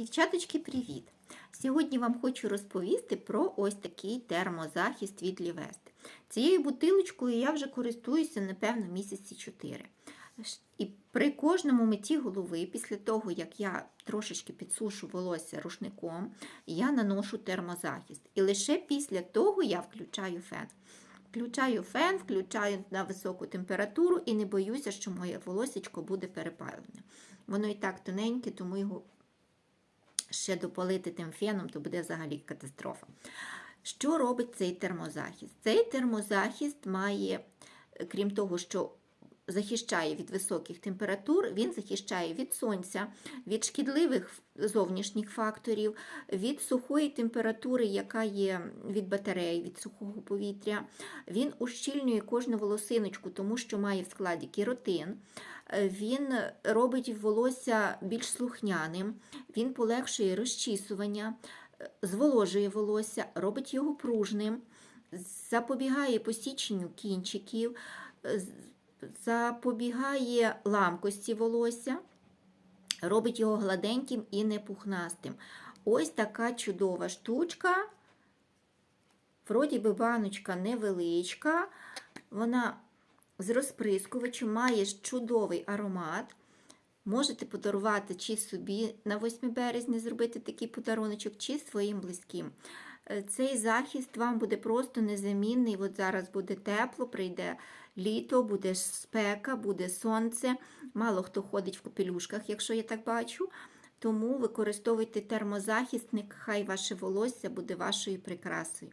Дівчаточки, привіт! Сьогодні вам хочу розповісти про ось такий термозахист від Лівести. Цією бутилочкою я вже користуюся, напевно, місяці 4. І при кожному митті голови, після того, як я трошечки підсушу волосся рушником, я наношу термозахист. І лише після того я включаю фен. Включаю фен, включаю на високу температуру і не боюся, що моє волосечко буде перепалене. Воно і так тоненьке, тому його ще допалити тим феном, то буде взагалі катастрофа. Що робить цей термозахист? Цей термозахист має, крім того, що захищає від високих температур, він захищає від сонця, від шкідливих зовнішніх факторів, від сухої температури, яка є від батареї, від сухого повітря. Він ущільнює кожну волосиночку, тому що має в складі керотин. Він робить волосся більш слухняним, він полегшує розчісування, зволожує волосся, робить його пружним, запобігає посіченню кінчиків, запобігає ламкості волосся, робить його гладеньким і непухнастим. Ось така чудова штучка. Вроді би баночка невеличка, вона з розприскувачем має чудовий аромат. Можете подарувати чи собі на 8 березня зробити такий подаруночок, чи своїм близьким. Цей захист вам буде просто незамінний. От зараз буде тепло, прийде літо, буде спека, буде сонце. Мало хто ходить в капелюшках, якщо я так бачу. Тому використовуйте термозахист, нехай ваше волосся буде вашою прикрасою.